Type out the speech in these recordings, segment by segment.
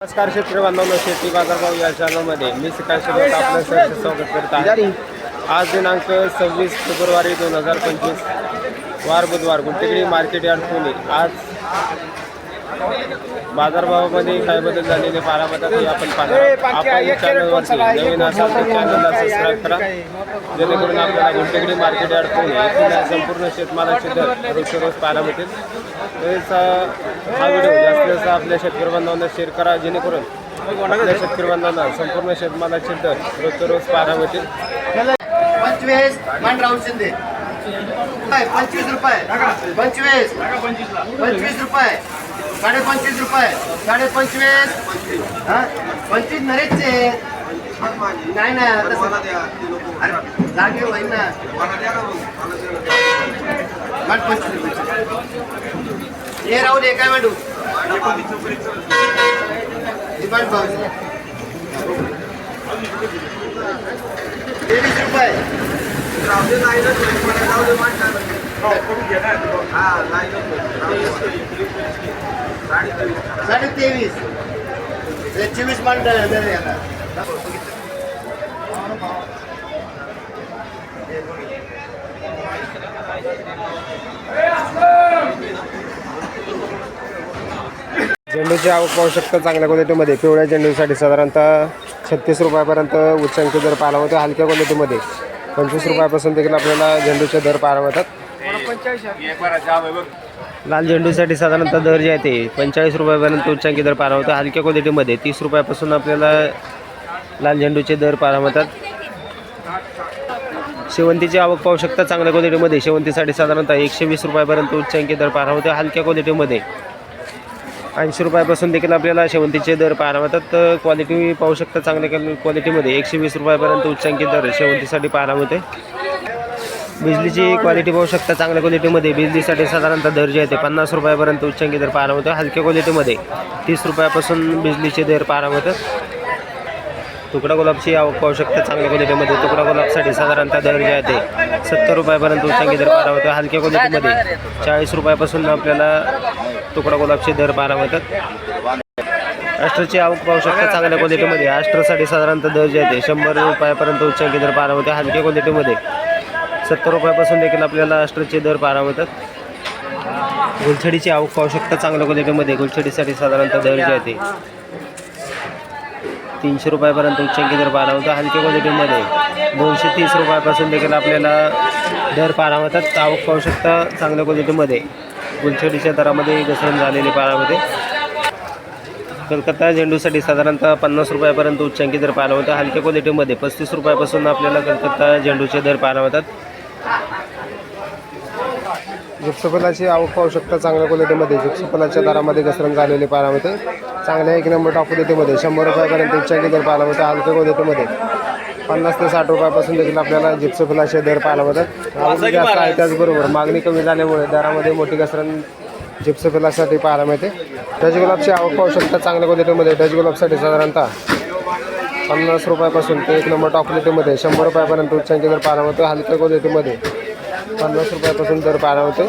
नमस्कार शेतकरी बांधवांनो शेती बाजारभाव या चॅनलमध्ये मी सकाळ शिल्लक आपलं सहर्ष स्वागत करत आहे. आज दिनांक सव्वीस फेब्रुवारी दोन हजार पंचवीस वार बुधवार गुंटेकडी मार्केट यार्ड पुणे. आज बाजारभावामध्ये काय बदल झालेले पाहण्याबद्दल हे आपण पाहणार आपण चॅनलवरती नवीन असाल तर चॅनलला सबस्क्राईब करा. जेणेकरून आपल्याला गुंटेकडी मार्केट यार्ड पुणे येथील संपूर्ण शेतमालाचे दर रोजच्या रोज पाहायला मिळतील. तसेच हा व्हिडिओ जास्तीत जास्त आपल्या शेतकरी बांधवांना शेअर करा जेणेकरून आपल्या शेतकरी बांधवांना संपूर्ण शेतमालाचे दर रोजच्या रोज पाहायला मिळतील. पंचवीस मान राहुल शिंदे पंचवीस रुपये. पंचवीस. पंचवीस रुपये. साडे पंचवीस रुपये. साडे पंचवीस हा? पंचवीस नरेशचे. नाही ना जागे होईल ना. मान पंचवीस रुपये. हे राहू दे काय मांडू दिवाण भाऊजी. तेवीस रुपये. साडे तेवीस हे चोवीस झेंडूची आवक पाहू शकता चांगल्या क्वालिटीमध्ये. पिवळ्या झेंडूसाठी साधारणतः छत्तीस रुपयापर्यंत उच्चांकी दर पाहायला होते हलक्या क्वालिटीमध्ये. पंचवीस रुपयापासून देखील आपल्याला झेंडूचे दर पाहायला मिळतात. लाल झेंडूसाठी साधारणतः दर जे आहे ते पंचेचाळीस रुपयापर्यंत उच्चांकी दर पारा होतं. हलक्या क्वालिटीमध्ये तीस रुपयापासून आपल्याला लाल झेंडूचे दर पारावतात शेवंतीची आवक पाहू शकता चांगल्या क्वालिटीमध्ये. शेवंतीसाठी साधारणतः एकशे वीस रुपयापर्यंत उच्चांकी दर पाहायला हलक्या क्वालिटीमध्ये. ऐंशी रुपयापासून देखील आपल्याला शेवंतीचे दर पारावतात तर क्वालिटी पाहू शकता चांगल्या क्वालिटीमध्ये एकशे वीस रुपयापर्यंत उच्चांकी दर शेवंतीसाठी पारावते बिजलीची क्वालिटी पाहू शकता चांगल्या क्वालिटीमध्ये बिजलीसाठी साधारणतः दर्जा येते पन्नास रुपयापर्यंत उच्चांकी दर पाहायला मिळतो. हलक्या क्वालिटीमध्ये तीस रुपयापासून बिजलीचे दर पाहायला मिळतात तुकडा गुलाबची आवक पाहू शकता चांगल्या क्वालिटीमध्ये तुकडा गुलाबसाठी साधारणतः दर जे आहे सत्तर रुपयापर्यंत उच्चांकी दर पारा होतं हलक्या क्वालिटीमध्ये चाळीस रुपयापासून आपल्याला तुकडा गुलाबचे दर पारा मिळतात. अष्ट्रची आवक पाहू शकता चांगल्या क्वालिटीमध्ये अष्ट्रसाठी साधारणतः दर जे आहे शंभर रुपयापर्यंत उच्चांकी दर पारा होते हलक्या क्वालिटीमध्ये सत्तर रुपयापासून देखील आपल्याला अष्टचे दर पाहायला मिळतात. गुलछडीची आवक पाहू शकता चांगल्या क्वालिटीमध्ये. गुलछडीसाठी साधारणतः दर जे आहे ते तीनशे रुपयापर्यंत उच्चांकी दर पाहायला होता हलक्या क्वालिटीमध्ये दोनशे तीस रुपयापासून देखील आपल्याला दर पाहायला होतात आवक पाहू शकता चांगल्या क्वालिटीमध्ये. गुलछडीच्या दरामध्ये घसरण झालेली पाहायला कलकत्ता झेंडूसाठी साधारणतः पन्नास रुपयापर्यंत उच्चांकी दर पाहायला होता हलक्या क्वालिटीमध्ये पस्तीस रुपयापासून आपल्याला कलकत्ता झेंडूचे दर पाहायला होतात जिप्सफलाची आवक पाहू शकता चांगल्या क्वालिटीमध्ये जिप्सफलाच्या दरामध्ये घसरण झालेले पाहायला मिळते. चांगल्या एक नंबर टॉप क्वालिटीमध्ये शंभर रुपयापर्यंत उच्चांकी दर पाहायला मिळते. हलक्या क्वालिटीमध्ये पन्नास ते साठ रुपयापासून देखील आपल्याला जिप्सफलाचे दर पाहायला मिळतात. आवक जास्त आहे त्याचबरोबर मागणी कमी झाल्यामुळे दरामध्ये मोठी घसरण जिप्सफलासाठी पाहायला मिळते. डच गुलाबची आवक पाहू शकता चांगल्या क्वालिटीमध्ये डच गुलाबसाठी साधारणतः पन्नास रुपयापासून ते एक नंबर टॉप क्वालिटीमध्ये शंभर रुपयापर्यंत उच्चांकी दर पाहायला मिळतो. हलक्या क्वालिटीमध्ये पन्नास रुपयापासून दर पाहायला होते.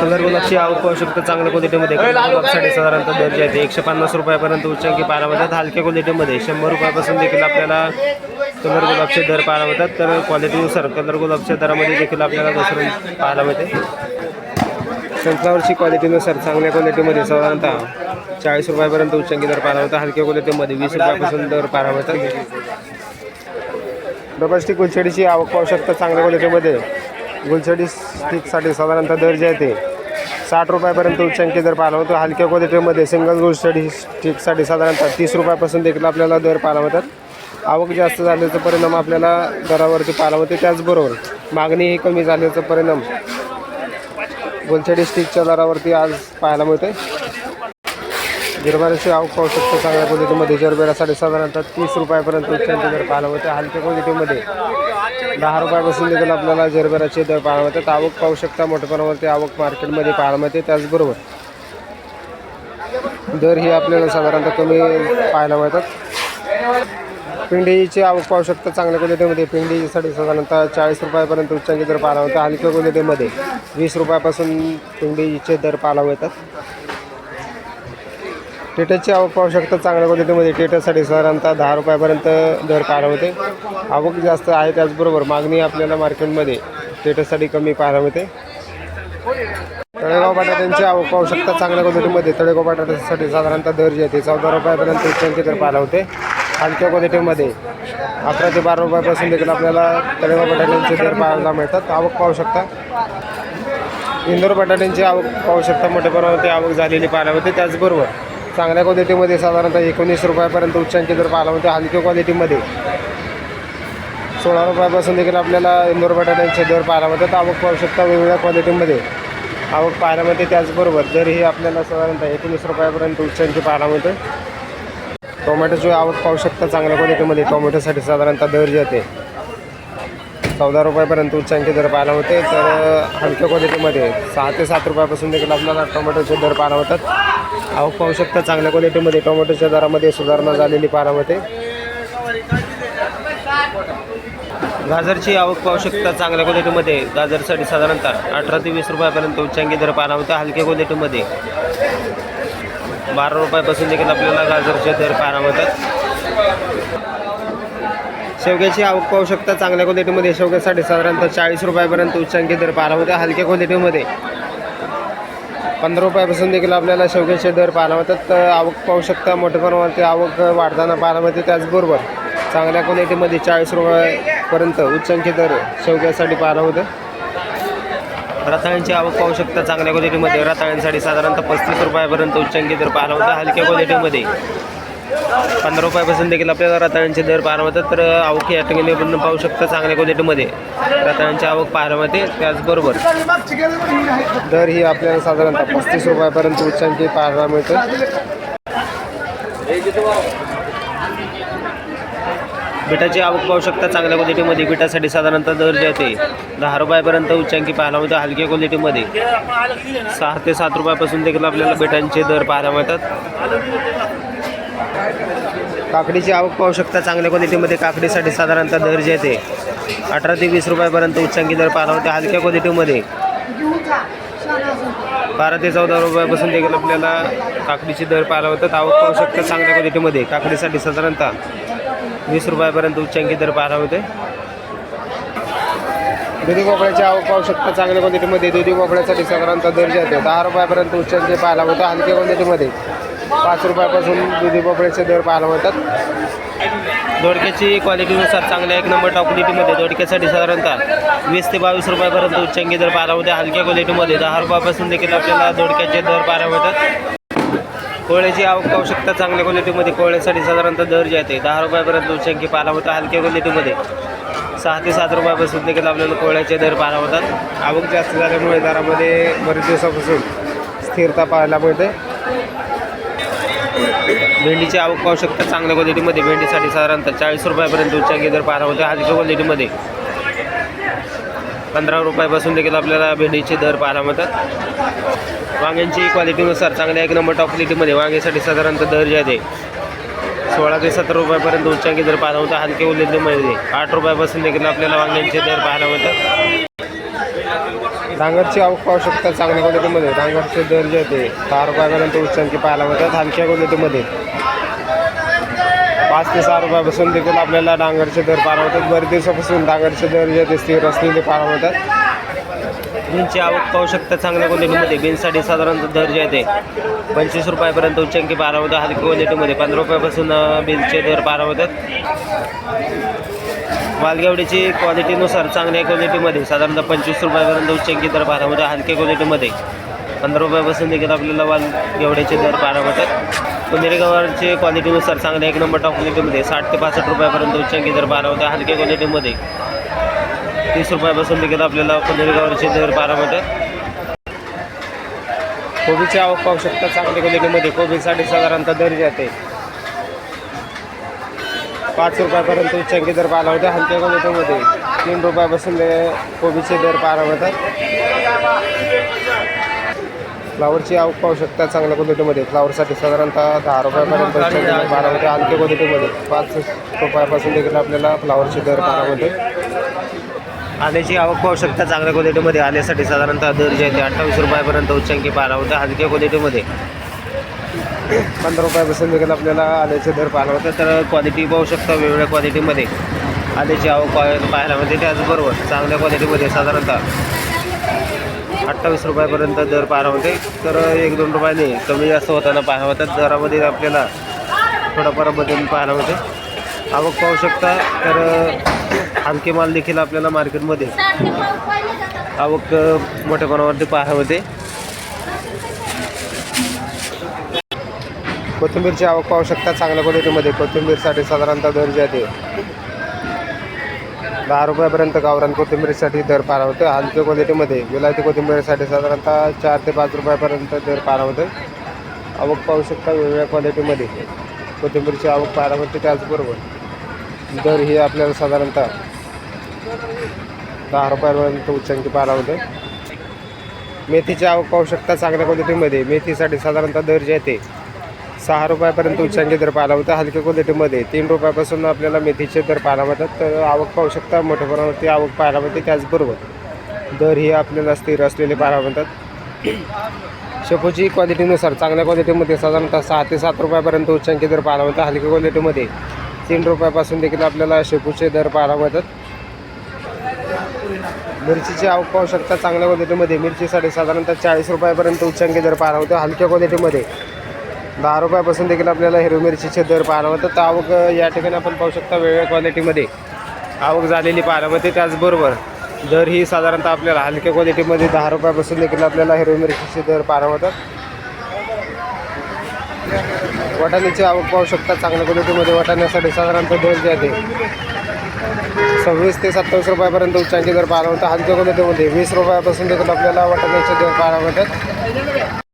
कलर गुलाबची आवक पाहू शकतो चांगल्या क्वालिटीमध्ये. साधारणतः दर जे आहे ते एकशे पन्नास रुपयापर्यंत उच्चांकी पाहायला मिळतात. हलक्या क्वालिटीमध्ये. शंभर रुपयापासून देखील आपल्याला कलर गुलाबचे दर पाहायला मिळतात. तर क्वालिटीनुसार कलर गुलाबच्या दरामध्ये देखील आपल्याला घसरून पाहायला मिळते. सनफ्लावरची क्वालिटीनुसार चांगल्या क्वालिटीमध्ये साधारणतः चाळीस रुपयापर्यंत उच्चांकी दर पाहायला होता हलक्या क्वालिटीमध्ये वीस रुपयापासून दर पाहायला मिळतात. डबल गुलछडीची आवक पाहू शकता चांगल्या क्वालिटीमध्ये. गुलछडी स्टिकसाठी साधारणतः दर जे आहे ते साठ रुपयापर्यंत उच्चांकी जर पाहायला होतो हलक्या क्वालिटीमध्ये सिंगल गुलछडी स्टिकसाठी साधारणतः तीस रुपयापासून देखील आपल्याला दर पाहायला होतात आवक जास्त झाल्याचा परिणाम आपल्याला दरावरती पाहायला होते त्याचबरोबर मागणीही कमी झाल्याचा परिणाम गुलछडी स्टिकच्या दरावरती आज पाहायला मिळते जरबेराची आवक पाहू शकतो चांगल्या क्वालिटीमध्ये जरबेरासाठी साधारणतः तीस रुपयापर्यंत उच्चांचे दर पाहायला होते. हलक्या क्वालिटीमध्ये दहा रुपयापासून देखील आपल्याला जरबेराचे दर पाहायला मिळतात आवक पाहू शकता मोठ्या प्रमाणावरती आवक मार्केटमध्ये पाहायला मिळते. त्याचबरोबर दर ही आपल्याला साधारणतः कमी पाहायला मिळतात. पिंडीची आवक पाहू शकता चांगल्या क्वालिटीमध्ये पिंडीसाठी साधारणतः चाळीस रुपयापर्यंत उच्चांचे दर पाहायला मिळतात हलक्या क्वालिटीमध्ये वीस रुपयापासून पिंडीचे दर पाहायला मिळतात. टेटरची आवक पाहू शकता चांगल्या क्वालिटीमध्ये टेटरसाठी साधारणतः दहा रुपयापर्यंत दर पाहायला होते आवक जास्त आहे त्याचबरोबर मागणी आपल्याला मार्केटमध्ये टेटरसाठी कमी पाहायला मिळते. तळेगाव बटाट्यांची आवक पाहू शकता चांगल्या क्वालिटीमध्ये तळेगाव बटाट्यासाठी साधारणतः दर जे आहे ते चौदा रुपयापर्यंत इतक्यांचे दर पाहायला होते हलक्या क्वालिटीमध्ये अकरा ते बारा रुपयापासून देखील आपल्याला तळेगाव बटाट्यांचे दर पाहायला मिळतात. आवक पाहू शकता. इंदोर बटाट्यांची आवक पाहू शकता मोठ्या प्रमाणात आवक झालेली पाहायला होते त्याचबरोबर चांगल्या क्वालिटीमध्ये साधारणतः एकोणीस रुपयापर्यंत उच्चांकी दर पाहिला होते म्हणजे हलक्या क्वालिटीमध्ये सोळा रुपयापासून देखील आपल्याला इंदोर बटाट्यांचे दर पाहायला मिळतात आवक पाहू शकता वेगवेगळ्या क्वालिटीमध्ये आवक पाहायला मिळते त्याचबरोबर दरही आपल्याला साधारणतः एकोणीस रुपयापर्यंत उच्चांकी पाहायला मिळते. टोमॅटोची आवक पाहू शकता चांगल्या क्वालिटीमध्ये टोमॅटोसाठी साधारणतः दर जाते चौदा रुपयापर्यंत उच्चांकी दर पाहायला होते तर हलक्या क्वालिटीमध्ये सहा ते सात रुपयापासून देखील आपल्याला टोमॅटोचे दर पाहायला होतात आवक पाहू शकता चांगल्या क्वालिटीमध्ये टोमॅटोच्या दरामध्ये सुधारणा झालेली पारामध्ये. होते गाजरची आवक पाहू शकता चांगल्या क्वालिटीमध्ये गाजरसाठी साधारणतः अठरा ते वीस रुपयापर्यंत उच्चांकी दर पाहायला होता हलक्या क्वालिटीमध्ये बारा रुपयापासून देखील आपल्याला गाजरचे दर पाहायला होतात शेवग्याची आवक पाहू शकता चांगल्या क्वालिटीमध्ये शेवग्यासाठी साधारणतः चाळीस रुपयापर्यंत उच्चांकी दर पाहायला होते हलक्या क्वालिटीमध्ये पंधरा रुपयापासून देखील आपल्याला शेवग्याचे दर पाहायला होतात तर आवक पाहू शकता मोठ्या प्रमाणात आवक वाढताना पाहायला मिळते. त्याचबरोबर चांगल्या क्वालिटीमध्ये चाळीस रुपयापर्यंत उच्चांकी दर शेवग्यासाठी पाहायला होतं रताळ्यांची आवक पाहू शकता चांगल्या क्वालिटीमध्ये रताळ्यांसाठी साधारणतः पस्तीस रुपयापर्यंत उच्चांकी दर पाहायला होता हलक्या क्वालिटीमध्ये पंधरा रुपयापासून देखील आपल्याला रताळ्यांचे दर पाहायला मिळतात. तर आवक या ठिकाणी आपण पाहू शकता चांगल्या क्वालिटीमध्ये. रताळ्यांची आवक पाहायला मिळते. त्याचबरोबर दर ही आपल्याला साधारणतः पस्तीस रुपयापर्यंत उच्चांकी पाहायला मिळतं. बिटाची आवक पाहू शकता चांगल्या क्वालिटीमध्ये. बिटासाठी साधारणतः दर जे आहे दहा रुपयापर्यंत उच्चांकी पाहायला मिळतं हलक्या क्वालिटीमध्ये. सहा ते सात रुपयापासून देखील आपल्याला बिटांचे दर पाहायला मिळतात. काकडीची आवक पाहू शकता. चांगल्या क्वालिटीमध्ये काकडीसाठी साधारणतः दर जे अठरा ते वीस रुपयापर्यंत उच्चांकी दर पाहायला होते हलक्या क्वालिटीमध्ये बारा ते चौदा रुपयापासून देखील आपल्याला काकडीचे दर पाहायला होतात आवक पाहू शकता चांगल्या क्वालिटीमध्ये काकडीसाठी साधारणतः वीस रुपयापर्यंत उच्चांकी दर पाहायला होते दुधी भोपळ्याची आवक पाहू शकता चांगल्या क्वालिटीमध्ये दुधी भोपळ्यासाठी साधारणतः दर जे दहा रुपयापर्यंत उच्चांकी पाहायला होतं हलक्या क्वालिटीमध्ये पाच रुपयापासून दुधी भोपळ्याचे दर पाहायला होतात दोडक्याची क्वालिटीनुसार चांगल्या एक नंबर टॉप क्वालिटीमध्ये दोडक्यासाठी साधारणतः वीस ते बावीस रुपयापर्यंत उच्चांकी दर पाहायला होते हलक्या क्वालिटीमध्ये दहा रुपयापासून देखील आपल्याला दोडक्याचे दर पाहायला होतात कोळ्याची आवक पाहू शकता चांगल्या क्वालिटीमध्ये कोळ्यासाठी साधारणतः दर जे आहे ते दहा रुपयापर्यंत उच्चांकी पाहायला होता हलक्या क्वालिटीमध्ये सहा ते सात रुपयापासून देखील आपल्याला कोळ्याचे दर पाहायला होतात आवक जास्त झाल्यामुळे दरामध्ये बरेच दिवसापासून स्थिरता पाहायला मिळते. भेंडीची आवक पाहू शकता. चांगल्या क्वालिटीमध्ये भेंडीसाठी साधारणतः चाळीस रुपयापर्यंत उच्चांकी दर पाहायला होते. हलक्या क्वालिटीमध्ये पंधरा रुपयापासून देखील आपल्याला भेंडीचे दर पाहायला मिळतात. वांग्यांची क्वालिटीनुसार चांगल्या एक नंबर टॉप क्वालिटीमध्ये वांग्यासाठी साधारणतः दर जे आहे सोळा ते सतरा रुपयापर्यंत उच्चांकी दर पाहायला होता. हलके क्वालिटीमध्ये आठ रुपयापासून देखील आपल्याला वांग्यांचे दर पाहायला मिळतात. डांगरची आवक पाहू शकता चांगल्या क्वालिटीमध्ये डांगरचे दर जे आहे ते दहा रुपयापर्यंत उच्चांकी पाहायला मिळतात. हलक्या क्वालिटीमध्ये पाच ते सहा रुपयापासून देखील आपल्याला डांगरचे दर पाहायला मिळतात. बरेच दिवसापासून डांगरचे दर जे ते स्थिर असलेले पाहायला मिळतात. बीनची आवक पाहू शकता चांगल्या क्वालिटीमध्ये बीनसाठी साधारणतः दर जे आहे ते पंचवीस रुपयापर्यंत उच्चांकी पाहायला मिळतात. हलक्या क्वालिटीमध्ये पंधरा रुपयापासून अं, बीनचे दर पाहायला होतात वालगेवडीची क्वालिटीनुसार चांगल्या क्वालिटीमध्ये साधारणतः पंचवीस रुपयापर्यंत उच्चांकी दर बारामध्ये म्हणजे होता हलक्या क्वालिटीमध्ये पंधरा रुपयापासून देखील आपल्याला वालगेवड्याचे दर पाहायला होतात पुनेरगावाचे क्वालिटीनुसार चांगल्या एक नंबर टॉप क्वालिटीमध्ये साठ ते पासष्ट रुपयापर्यंत उच्चांकी दर बारा होता हलक्या क्वालिटीमध्ये तीस रुपयापासून देखील आपल्याला पुनेरगावचे दर बारा मिळतात कोबीची आवक पाहू शकता चांगल्या क्वालिटीमध्ये कोबीसाठी साधारणतः दर जाते. पाच रुपयापर्यंत उच्चांकी दर पाहायला होते. हलक्या क्वालिटीमध्ये तीन रुपयापासून कोबीचे दर पाहायला मिळतात. फ्लावरची आवक पाहू शकता चांगल्या क्वालिटीमध्ये. फ्लावरसाठी साधारणतः दहा रुपयापर्यंत दर पाहायला होते हलक्या क्वालिटीमध्ये पाच रुपयापासून देखील आपल्याला फ्लावरचे दर पाहायला मिळते. आल्याची आवक पाहू शकता चांगल्या क्वालिटीमध्ये. आल्यासाठी साधारणतः दर जे आहे ते अठ्ठावीस रुपयापर्यंत उच्चांकी पाहायला होता हलक्या क्वालिटीमध्ये पंधरा रुपयापासून देखील आपल्याला आल्याचे दर पाहायला होतं तर क्वालिटी पाहू शकता वेगवेगळ्या क्वालिटीमध्ये आल्याची आवक पाहायला पाहायला मिळते. त्याचबरोबर चांगल्या क्वालिटीमध्ये साधारणतः अठ्ठावीस रुपयापर्यंत दर पाहायला होते तर एक दोन रुपयाने कमी जास्त होताना पाहायला होतात दरामध्ये आपल्याला थोडाफार बदल पाहायला होते आवक पाहू शकता. तर हलके माल देखील आपल्याला मार्केटमध्ये आवक मोठ्या प्रमाणावरती पाहायला होते कोथिंबीरची आवक पाहू शकता. चांगल्या क्वालिटीमध्ये कोथिंबीरसाठी साधारणतः दर जे आहे दहा रुपयापर्यंत गावरान कोथिंबीरसाठी दर पारा होते हलक्या क्वालिटीमध्ये विलायती कोथिंबीरसाठी साधारणतः चार ते पाच रुपयापर्यंत दर पारा होते आवक पाहू शकता वेगवेगळ्या क्वालिटीमध्ये. कोथिंबीरची आवक पारा होते त्याचबरोबर दर ही आपल्याला साधारणतः दहा रुपयापर्यंत उच्चांकी पारा होते मेथीची आवक पाहू शकता चांगल्या क्वालिटीमध्ये. मेथीसाठी साधारणतः दर जे आहे ते सहा रुपयापर्यंत उच्चांकी दर पाहायला मिळतात हलक्या क्वालिटीमध्ये तीन रुपयापासून आपल्याला मेथीचे दर पाहायला मिळतात तर आवक पाहू शकता मोठ्या प्रमाणावरती आवक पाहायला मिळते. त्याचबरोबर दर ही आपल्याला स्थिर असलेले पाहायला मिळतात. शेपूची क्वालिटीनुसार चांगल्या क्वालिटीमध्ये साधारणतः सहा ते सात रुपयापर्यंत उच्चांकी दर पाहायला मिळतात हलक्या क्वालिटीमध्ये तीन रुपयापासून देखील आपल्याला शेपूचे दर पाहायला मिळतात. मिरचीची आवक पाहू शकता चांगल्या क्वालिटीमध्ये मिरचीसाठी साधारणतः चाळीस रुपयापर्यंत उच्चांकी दर पाहायला होतो हलक्या क्वालिटीमध्ये दहा रुपयापासून देखील आपल्याला हिरवी मिरचीचे दर पाहायला मिळतात. तर आवक या ठिकाणी आपण पाहू शकता वेगवेगळ्या क्वालिटीमध्ये आवक झालेली पाहायला मिळते. त्याचबरोबर दर ही साधारणतः आपल्याला हलक्या क्वालिटीमध्ये दहा रुपयापासून देखील आपल्याला हिरवी मिरचीचे दर पाहायला होतात वाटाण्याची आवक पाहू शकता. चांगल्या क्वालिटीमध्ये वाटाण्यासाठी साधारणतः दर जे आहे सव्वीस ते सत्तावीस रुपयापर्यंत उच्चांकी दर पाहायला मिळतात. हलक्या क्वालिटीमध्ये वीस रुपयापासून देखील आपल्याला वाटाण्याचे दर पाहायला मिळतात.